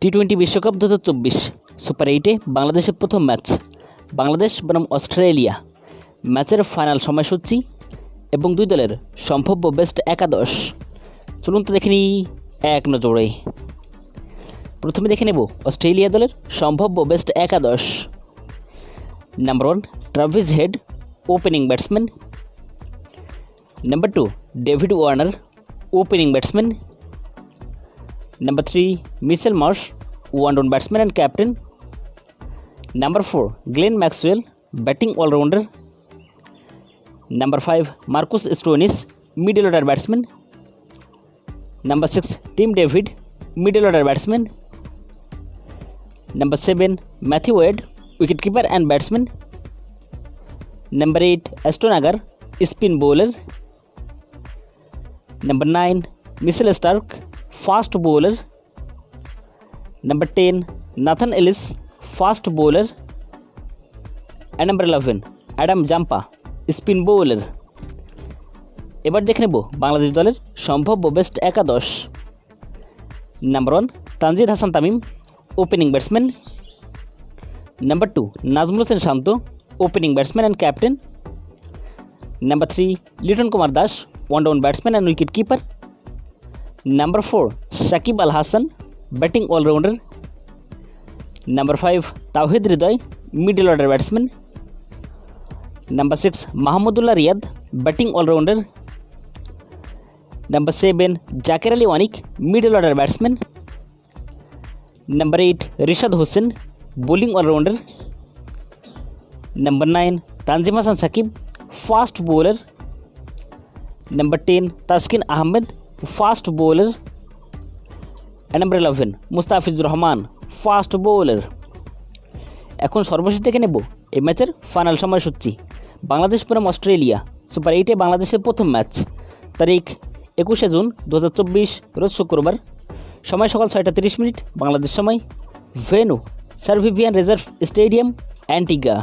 T twenty বিশ্বকাপ দু হাজার চব্বিশ সুপার এইটে বাংলাদেশের প্রথম ম্যাচ বাংলাদেশ বনাম অস্ট্রেলিয়া। ম্যাচের ফাইনাল সময়সূচি এবং দুই দলের সম্ভাব্য বেস্ট একাদশ। চলুন তো দেখে নিই এক নজরে। প্রথমে দেখে নেব অস্ট্রেলিয়া দলের সম্ভাব্য বেস্ট একাদশ। Number one Travis Head opening batsman number two David Warner opening batsman Number 3 Mitchell Marsh, one down batsman and captain. Number 4 Glenn Maxwell, batting all rounder. Number 5 Marcus Stoinis, middle order batsman. Number 6 Tim David, middle order batsman. Number 7 Matthew Wade, wicketkeeper and batsman. Number 8 Aston Agar, spin bowler. Number 9 Mitchell Stark, fast bowler. Number 10 Nathan Ellis, fast bowler. And number 11 Adam Jampa, spin bowler. এবার দেখে নেব বাংলাদেশ দলের সম্ভাব্য best একাদশ number one Tanzid Hasan Tamim opening batsman number two Najmul Hossain Shanto opening batsman and captain number three Liton Kumar Das one down batsman and wicketkeeper number four Shakib Al Hasan batting allrounder number five Towhid Hridoy middle order batsman number six Mahmudullah Riyad batting allrounder number seven Jaker Ali Anik middle order batsman number eight Rishad Hossain bowling allrounder number nine Tanzim Hasan Sakib fast bowler number ten Taskin Ahmed fast bowler number eleven Mustafizur Rahman, fast bowler. এখন সর্বশেষ দেখে নেব এই ম্যাচের final সময়সূচি। বাংলাদেশ বনাম Australia, super এইটে বাংলাদেশের প্রথম ম্যাচ। তারিখ একুশে জুন দু হাজার চব্বিশ, রোজ শুক্রবার, সময় সকাল ছয়টা তিরিশ মিনিট, বাংলাদেশ সময়, venue Sir Vivian Richards stadium, Antigua.